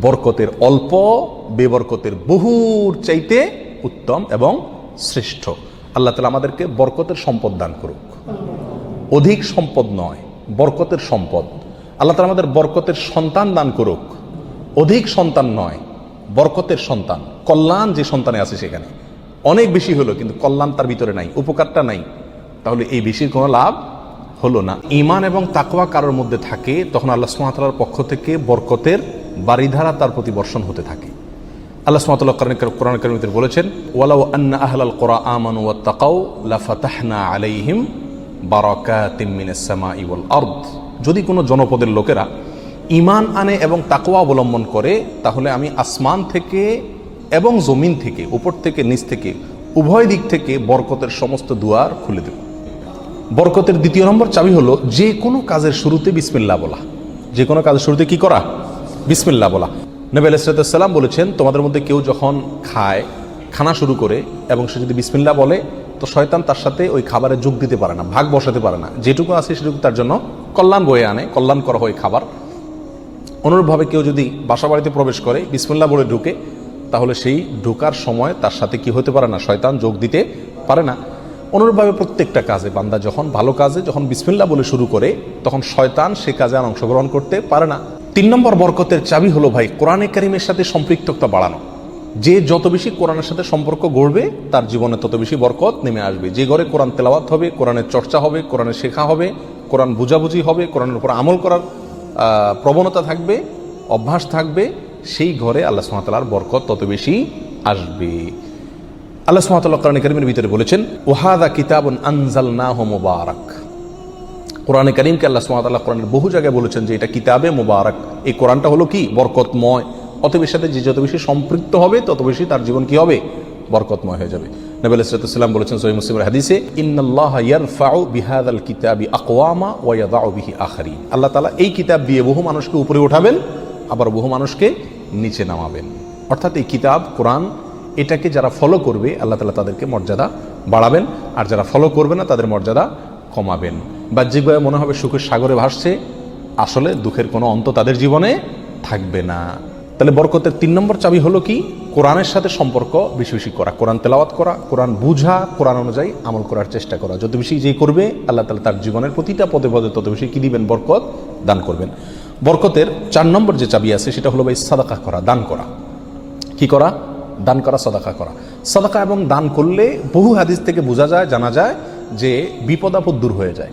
বরকতের অল্প, বেবরকতের বহুর চাইতে উত্তম এবং শ্রেষ্ঠ। আল্লাহ তালা আমাদেরকে বরকতের সম্পদ দান করুক। অধিক সম্পদ নয়, বরকতের সম্পদ। আল্লাহ তালা আমাদের বরকতের সন্তান দান করুক। অধিক সন্তান নয়, বরকতের সন্তান। কল্যাণ যে সন্তানে আছে সেখানে। অনেক বেশি হলো, কিন্তু কল্যাণ তার ভিতরে নাই, উপকারটা নাই। তাহলে এই বেশির কোনো লাভ হলো না। ইমান এবং তাকওয়া কারোর মধ্যে থাকে, তখন আল্লাহ সুমাতার পক্ষ থেকে বরকতের বাড়িধারা তার প্রতি বর্ষণ হতে থাকে। আল্লাহ সুমাতাল্লাহ কোরআন করিমিতে বলেছেন, ওয়ালাউ আন্না আহলাল কোরআ আমানু ওয়া তাকাউ লাফাতাহনা আলাইহিম বারাকাতিম মিনাস সামাই ওয়াল আরদ। যদি কোনো জনপদের লোকেরা ইমান আনে এবং তাকওয়া অবলম্বন করে, তাহলে আমি আসমান থেকে এবং জমিন থেকে, উপর থেকে, নিচ থেকে, উভয় দিক থেকে বরকতের সমস্ত দুয়ার খুলে দেব। বরকতের দ্বিতীয় নম্বর চাবি হলো, যে কোনো কাজের শুরুতে বিসমিল্লা বলা। যে কোনো কাজের শুরুতে কি করা? বিসমিল্লা বলা। নবী আলাইসালাম বলেছেন, তোমাদের মধ্যে কেউ যখন খায়, খানা শুরু করে এবং সে যদি বিসমিল্লা বলে, তো শয়তান তার সাথে ওই খাবারে যোগ দিতে পারে না, ভাগ বসাতে পারে না। যেটুকু আছে সেটুকু তার জন্য কল্যাণ বয়ে আনে, কল্যাণ করা হয় খাবার। অনুরূপভাবে কেউ যদি বাসা বাড়িতে প্রবেশ করে, বিসমুল্লাহ বলে ঢুকে, তাহলে সেই ঢোকার সময় তার সাথে কি হতে পারে না, শয়তান যোগ দিতে পারে না। অনুরূপভাবে প্রত্যেকটা কাজে বান্দা যখন ভালো কাজে, যখন বিসমিল্লা বলে শুরু করে, তখন শয়তান সে কাজে আর অংশগ্রহণ করতে পারে না। তিন নম্বর বরকতের চাবি হলো ভাই, কোরআনে কারিমের সাথে সম্পৃক্ততা বাড়ানো। যে যত বেশি কোরআনের সাথে সম্পর্ক গড়বে, তার জীবনে তত বেশি বরকত নেমে আসবে। যে ঘরে কোরআন তেলাওয়াত হবে, কোরআনের চর্চা হবে, কোরআনের শেখা হবে, কোরআন বুঝাবুঝি হবে, কোরআনের উপর আমল করার প্রবণতা থাকবে, অভ্যাস থাকবে, সেই ঘরে আল্লাহ সুমাতালার বরকত তত বেশি আসবে। আল্লাহ সুমাতাল্লাহ কোরআন করিমের ভিতরে বলেছেন, ওহাদা কিতাবন আনজাল না হো মোবারক। কোরআনে করিমকে আল্লাহ সুমাতাল্লাহ কোরআনের বহু জায়গায় বলেছেন যে এটা কিতাবে মোবারক। এই কোরআনটা হলো কি? বরকতময়। অত বেশি সাথে যে যত বেশি সম্পৃক্ত হবে, তত বেশি তার জীবন কি হবে? বরকতময় হয়ে যাবে। নবী আলাইসালাম বলেছেন সহি মুসলিমের হাদিসে, ইন্নাল্লাহ ইয়ারফাউ বিহাদাল কিতাবি আকওয়ামা ওয়া ইয়াদাউ বিহি আখারিন। আল্লাহ তালা এই কিতাব দিয়ে বহু মানুষকে উপরে উঠাবেন, আবার বহু মানুষকে নিচে নামাবেন। অর্থাৎ এই কিতাব, কোরআন, এটাকে যারা ফলো করবে, আল্লাহ তালা তাদেরকে মর্যাদা বাড়াবেন। আর যারা ফলো করবে না, তাদের মর্যাদা কমাবেন। বাহ্যিকভাবে মনে হবে সুখের সাগরে ভাসছে, আসলে দুঃখের কোনো অন্ত তাদের জীবনে থাকবে না। তাহলে বরকতের তিন নম্বর চাবি হলো কি? কোরআনের সাথে সম্পর্ক বেশি বেশি করা, কোরআন তেলাওয়াত করা, কোরআন বুঝা, কোরআন অনুযায়ী আমল করার চেষ্টা করা। যত বেশি যেই করবে, আল্লাহ তালা তার জীবনের প্রতিটা পদে পদে তত বেশি কি দিবেন? বরকত দান করবেন। বরকতের চার নম্বর যে চাবি আছে, সেটা হলো ভাই সাদাকা করা, দান করা। কি করা? দান করা, সদাকা করা। সদাকা এবং দান করলে বহু হাদিস থেকে বোঝা যায়, জানা যায় যে বিপদ আপদ দূর হয়ে যায়।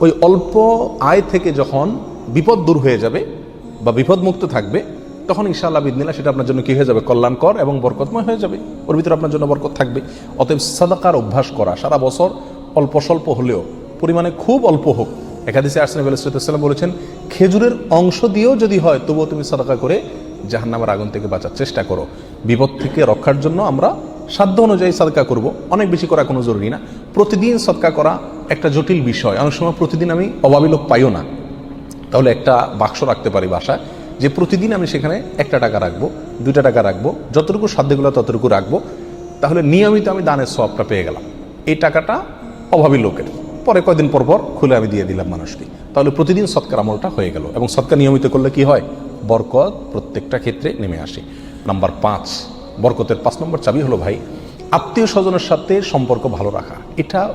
ওই অল্প আয় থেকে যখন বিপদ দূর হয়ে যাবে বা বিপদ মুক্ত থাকবে, তখন ইনশাআল্লাহ বিদিনা সেটা আপনার জন্য কি হয়ে যাবে? কল্যাণকর এবং বরকতময় হয়ে যাবে। ওর ভিতরে আপনার জন্য বরকত থাকবে। অতএব সাদাকার অভ্যাস করা, সারা বছর অল্প স্বল্প হলেও, পরিমাণে খুব অল্প হোক। একাদিসে আর্সেন আলাইসাল্লাম বলেছেন, খেজুরের অংশ দিয়েও যদি হয়, তবুও তুমি সাদাকা করে জাহান্নামের আগুন থেকে বাঁচার চেষ্টা করো। বিপদ থেকে রক্ষার জন্য আমরা সাধ্য অনুযায়ী সদকা করব। অনেক বেশি করা কোনো জরুরি না। প্রতিদিন সদকা করা একটা জটিল বিষয়। অনেক সময় প্রতিদিন আমি অভাবী লোক পাইও না। তাহলে একটা বাক্স রাখতে পারি বাসায়, যে প্রতিদিন আমি সেখানে একটা টাকা রাখব, দুইটা টাকা রাখব, যতটুকু সাধ্যগুলো ততটুকু রাখব। তাহলে নিয়মিত আমি দানের সবটা পেয়ে গেলাম। এই টাকাটা অভাবী লোকের। পরে কয়দিন পর পর খুলে আমি দিয়ে দিলাম মানুষকে। তাহলে প্রতিদিন সৎকার আমলটা হয়ে গেল এবং সৎকার নিয়মিত করলে কি হয়? বরকত প্রত্যেকটা ক্ষেত্রে নেমে আসে। নাম্বার পাঁচ, বরকতের পাঁচ নম্বর চাবি হলো, ভাই, আত্মীয় স্বজনের সাথে সম্পর্ক ভালো রাখা। এটা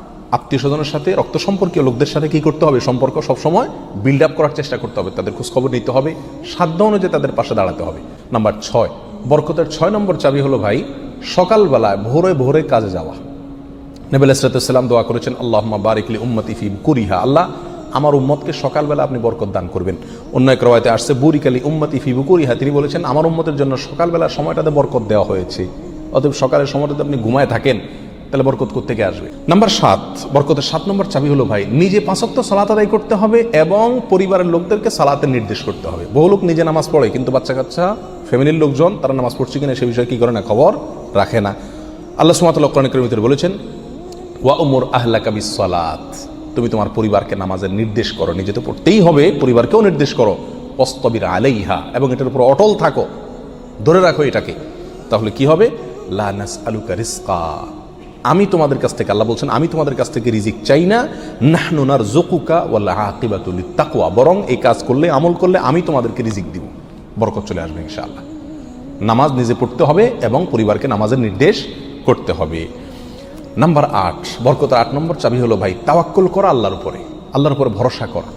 আত্মীয় স্বজনের সাথে রক্ত সম্পর্কীয় লোকদের সাথে কি করতে হবে? সম্পর্ক সবসময় বিল্ড আপ করার চেষ্টা করতে হবে। তাদের খোঁজখবর নিতে হবে। সাধ্য অনুযায়ী তাদের পাশে দাঁড়াতে হবে। নাম্বার ছয়, বরকতের ছয় নম্বর চাবি হলো ভাই, সকালবেলায়, ভোরে ভোরে কাজে যাওয়া। নবী আলাইসালাম দোয়া করেছেন আল্লাহ বারিকলি উম্মতি ফি কুরিহা। আল্লাহ, আমার উম্মতকে সকালবেলা আপনি বরকত দান করবেন। অন্য এক রওয়ায়তে আসছে বুরিকালি উম্মতি ফি বুকুরিহা তিনি বলেছেন, আমার উম্মতের জন্য সকালবেলা সময়টাতে বরকত দেওয়া হয়েছে। অতএব সকালের সময়টাতে আপনি ঘুমায় থাকেন। তাহলে বরকত করতে থেকে আসবে? নাম্বার সাত, বরকতের সাত নম্বর চাবি হলো ভাই, নিজে পাঁচক্ত সালাত আদায় করতে হবে এবং পরিবারের লোকদেরকে সালাতের নির্দেশ করতে হবে। বহু লোক নিজে নামাজ পড়ে, কিন্তু বাচ্চা কাচ্চা, ফ্যামিলির লোকজন, তারা নামাজ পড়ছে কিনা সে বিষয়ে কি করে না খবর রাখে না। আল্লাহ সুমাতাল করিমিতের বলেছেন, ওয়া উমর আহলাকা সালাত তুমি তোমার পরিবারকে নামাজের নির্দেশ করো, নিজে তো পড়তেই হবে, পরিবারকেও নির্দেশ করো। অস্তবির আলাইহা, এবং এটার উপর অটল থাকো। ধরে রাখো এটাকে। তাহলে কি হবে? লানাস আলুকা রিস্কা আমি তোমাদের কাছ থেকে, আল্লাহ বলছেন, আমি তোমাদের কাছ থেকে রিজিক চাই না। নাহনুনার জকুকা ওয়াল্লাহ আকিবাতুল তাকুয়া বরং এই কাজ করলে, আমল করলে আমি তোমাদেরকে রিজিক দিব। বরকত চলে আসবে ইনশাআল্লাহ। নামাজ নিজে পড়তে হবে এবং পরিবারকে নামাজের নির্দেশ করতে হবে। নাম্বার আট বরকত আট নম্বর চাবি হলো, ভাই, তাওয়াক্কুল করা আল্লাহর উপরে। আল্লাহর উপরে ভরসা করা।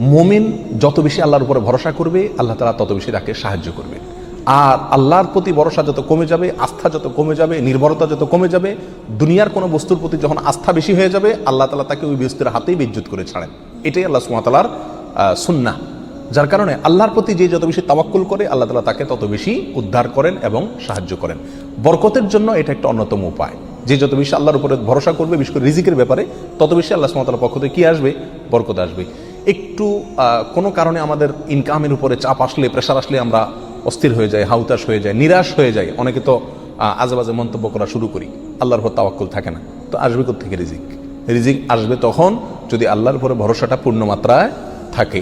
মোমিন যত বেশি আল্লাহর উপরে ভরসা করবে, আল্লাহ তালা তত বেশি তাকে সাহায্য করবে। আর আল্লাহর প্রতি ভরসা যত কমে যাবে, আস্থা যত কমে যাবে, নির্ভরতা যত কমে যাবে, দুনিয়ার কোনো বস্তুর প্রতি যখন আস্থা বেশি হয়ে যাবে, আল্লাহ তালা তাকে ওই বস্তুর হাতেই বিদ্যুৎ করে ছাড়েন। এটাই আল্লাহ সুমাতালার সুন্না যার কারণে আল্লাহর প্রতি যে যত বেশি তাওয়াক্কুল করে, আল্লাহ তালা তাকে তত বেশি উদ্ধার করেন এবং সাহায্য করেন। বরকতের জন্য এটা একটা অন্যতম উপায়। যে যত বেশি আল্লাহর উপরে ভরসা করবে, বিশেষ করে রিজিকের ব্যাপারে, তত বেশি আল্লাহ সুমতালার পক্ষ থেকে কী আসবে? বরকত আসবে। একটু কোনো কারণে আমাদের ইনকামের উপরে চাপ আসলে প্রেশার আসলে আমরা অস্থির হয়ে যায় হাউতাস হয়ে যায়, নিরাশ হয়ে যায়। অনেকে তো আজেবাজে মন্তব্য করা শুরু করি, আল্লাহর উপর তাওয়াক্কুল থাকে না। তো আসবে থেকে রিজিক? রিজিক আসবে তখন যদি আল্লাহর উপরে ভরসাটা পূর্ণ মাত্রায় থাকে।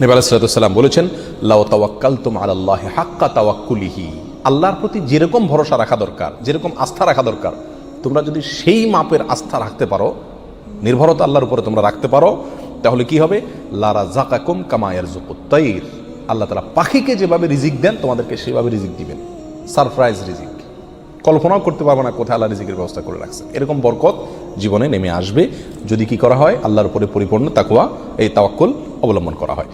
নবী আলাইসালাম বলেছেন, লাও তাওয়াক্কাল তুম আল্লাহ হাক্কা তাওয়াক্কুলিহি। আল্লাহর প্রতি যেরকম ভরসা রাখা দরকার, যেরকম আস্থা রাখা দরকার, তোমরা যদি সেই মাপের আস্থা রাখতে পারো, নির্ভরতা আল্লাহর উপরে তোমরা রাখতে পারো, তাহলে কি হবে? লারা জাকাকুম কামায়ের জুকুত্তাইর আল্লাহ তালা পাখিকে যেভাবে রিজিক দেন, তোমাদেরকে সেভাবে রিজিক দিবেন। সারপ্রাইজ রিজিক। কল্পনাও করতে পারব না কোথায় আল্লাহ রিজিকের ব্যবস্থা করে রাখছে এরকম বরকত জীবনে নেমে আসবে। যদি কি করা হয়, আল্লাহর উপরে পরিপূর্ণ তাকুয়া এই তাওয়াক্কুল অবলম্বন করা হয়।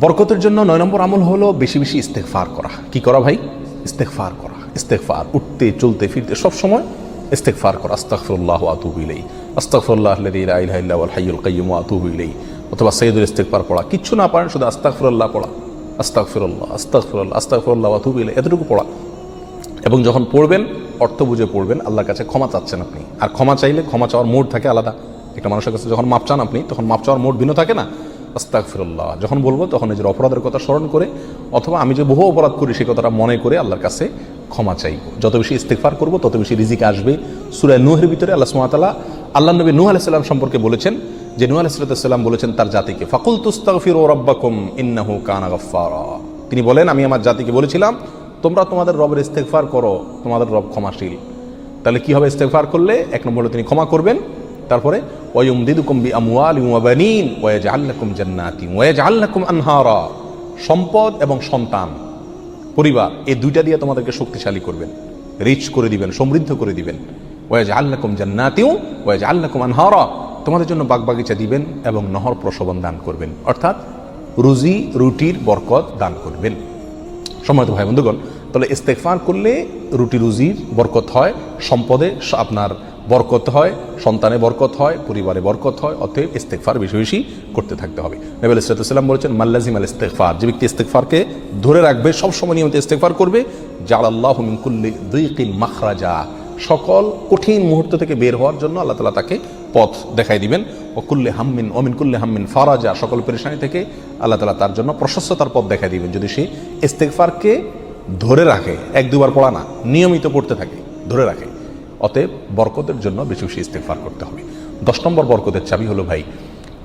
বরকতের জন্য নয় নম্বর আমল হলো বেশি বেশি ইস্তেকফার করা। কি করা ভাই? ইস্তেকফার করা। ইস্তেকফার উঠতে, চলতে, ফিরতে সব সময় ইস্তেকফার করা। আস্তাগফিরুল্লাহ ওয়া আতুবু ইলাইহি। আস্তাগফিরুল্লাহ আল্লাযী লা ইলাহা ইল্লা হুয়াল হাইয়ুল কাইয়্যুম ওয়া আতুবু ইলাইহি। অথবা সাইয়্যিদুল ইস্তেকফার পড়া। কিচ্ছু না পারেন, শুধু আস্তাগফিরুল্লাহ পড়া। আস্তাগফিরুল্লাহ আস্তাগফিরুল্লাহ আস্তাগফিরুল্লাহ ওয়া আতুবু ইলাইহি, এতটুকু পড়া। এবং যখন পড়বেন, অর্থ বুঝে পড়বেন, আল্লাহর কাছে ক্ষমা চাচ্ছেন আপনি। আর ক্ষমা চাইলে ক্ষমা চাওয়ার মোড থাকে আলাদা। একটা মানুষের কাছে যখন মাপ চান আপনি, তখন মাপ চাওয়ার মোড ভিন্ন থাকে না? আস্তাক ফিরল্লাহ যখন বলব, তখন নিজের অপরাধের কথা স্মরণ করে, অথবা আমি যে বহু অপরাধ করি সেই কথাটা মনে করে আল্লাহর কাছে ক্ষমা চাইব। যত বেশি ইস্তেকফার করব, তত বেশি রিজিক আসবে। সুরায় নুহের ভিতরে আল্লাহ সুমাতালা আল্লাহ নবী নুহ আলাইসাল্লাম সম্পর্কে বলেছেন যে নুহ আলাইসাল্লাম বলেছেন তার জাতিকে ফাকুল তুস্তাগফির ও রব্বাকুম ইন্নাহু কানা গাফফারা। তিনি বলেন, আমি আমার জাতিকে বলেছিলাম, তোমরা তোমাদের রবের ইস্তেকফার করো, তোমাদের রব ক্ষমাশীল। তাহলে কি হবে ইস্তেকফার করলে? এক নম্বর তিনি ক্ষমা করবেন, তারপরে ওয়ুম দিদুকুম বি আমওয়ালি ওয়া বানিন ওয়া জান্নাতি ওয়া ইয়াজআললাকুম আনহারা। সম্পদ এবং সন্তান, পরিবার, এই দুইটা দিয়ে তোমাদেরকে শক্তিশালী করবেন রিচ করে দিবেন, সমৃদ্ধ করে দিবেন। ওয়া ইয়াজআললাকুম জান্নাতিও ওয়া ইয়াজআললাকুম আনহারা। তোমাদের জন্য বাগবাগিচা দিবেন এবং নহর প্রসবন দান করবেন। অর্থাৎ রুজি, রুটির বরকত দান করবেন। সম্মানিত ভাই বন্ধুগণ, তাহলে ইস্তেকফার করলে রুটি রুজির বরকত হয়, সম্পদে আপনার বরকত হয়, সন্তানে বরকত হয়, পরিবারে বরকত হয়, অতএব ইস্তেকফার বেশি বেশি করতে থাকতে হবে। নবী ইসলাতাম বলেছেন মাল্লাজিম আল ইস্তেকফার যে ব্যক্তি ইস্তেকফারকে ধরে রাখবে সবসময় নিয়মিত ইস্তেকফার করবে, জালাল্লাহ মিনকুল্লি দুইকিন মাখরাজা। সকল কঠিন মুহূর্ত থেকে বের হওয়ার জন্য আল্লাহ তালা তাকে পথ দেখাই দিবেন। ও কুল্লে হাম্মিন অমিন কুল্লে হাম্মিন ফারাজা, সকল পেরেশানি থেকে আল্লাহ তালা তার জন্য প্রশস্ততার পথ দেখাই দিবেন। যদি সে ইস্তেকফারকে ধরে রাখে, এক দুবার পড়া না, নিয়মিত পড়তে থাকে, ধরে রাখে, অতএব বরকতের জন্য বেশি বেশি ইস্তেকফার করতে হবে। দশ নম্বর বরকতের চাবি হলো, ভাই,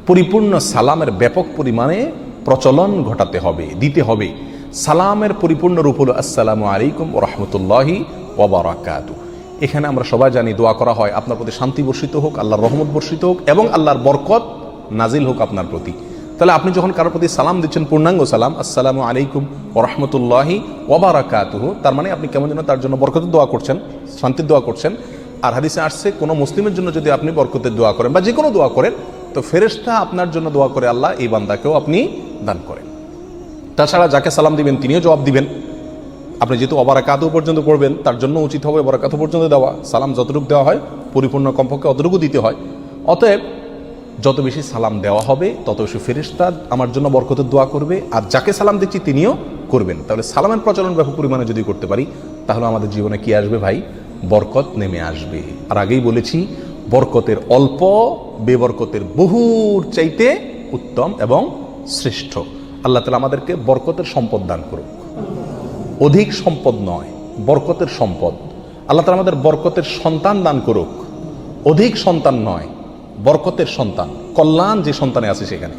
পরিপূর্ণ সালামের ব্যাপক পরিমাণে প্রচলন ঘটাতে হবে, দিতে হবে। সালামের পরিপূর্ণ রূপ হলো, আসসালামু আলাইকুম রহমতুল্লাহি ওবরাকাতু এখানে আমরা সবাই জানি দোয়া করা হয়। আপনার প্রতি শান্তি বর্ষিত হোক, আল্লাহর রহমত বর্ষিত হোক এবং আল্লাহর বরকত নাজিল হোক আপনার প্রতি। তাহলে আপনি যখন কারোর প্রতি সালাম দিচ্ছেন, পূর্ণাঙ্গ সালাম, আসসালামু আলাইকুম ও রহমতুল্লাহি ওবরাকাতুহু, তার মানে আপনি কেমন যেন তার জন্য বরকতের দোয়া করছেন, শান্তির দোয়া করছেন। আর হাদিসে আসছে, কোনো মুসলিমের জন্য যদি আপনি বরকতের দোয়া করেন বা যে কোনো দোয়া করেন, তো ফেরেশতা আপনার জন্য দোয়া করে আল্লাহ, এই বান্দাকেও আপনি দান করেন। তাছাড়া যাকে সালাম দিবেন, তিনিও জবাব দিবেন। আপনি যেহেতু অবারাকাতু পর্যন্ত পড়বেন, তার জন্য উচিত হবে অবারাকাতু পর্যন্ত দেওয়া। সালাম যতটুকু দেওয়া হয়, পরিপূর্ণ কমপক্ষে অতটুকু দিতে হয়। অতএব, যত বেশি সালাম দেওয়া হবে, তত বেশি ফেরেশতা আমার জন্য বরকতের দোয়া করবে, আর যাকে সালাম দিচ্ছি তিনিও করবেন। তাহলে সালামের প্রচলন ব্যাপক পরিমাণে যদি করতে পারি, তাহলে আমাদের জীবনে কি আসবে ভাই? বরকত নেমে আসবে। আর আগেই বলেছি, বরকতের অল্প, বেবরকতের বহুর চাইতে উত্তম এবং শ্রেষ্ঠ। আল্লাহ তালা আমাদেরকে বরকতের সম্পদ দান করুক। অধিক সম্পদ নয়, বরকতের সম্পদ। আল্লাহ তালা আমাদের বরকতের সন্তান দান করুক। অধিক সন্তান নয়, বরকতের সন্তান। কল্যাণ যে সন্তানে আছে সেখানে।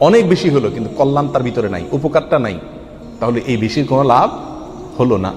অনেক বেশি হলো, কিন্তু কল্যাণ তার ভিতরে নাই, উপকারটা নাই। তাহলে এই বেশির কোনো লাভ হলো না।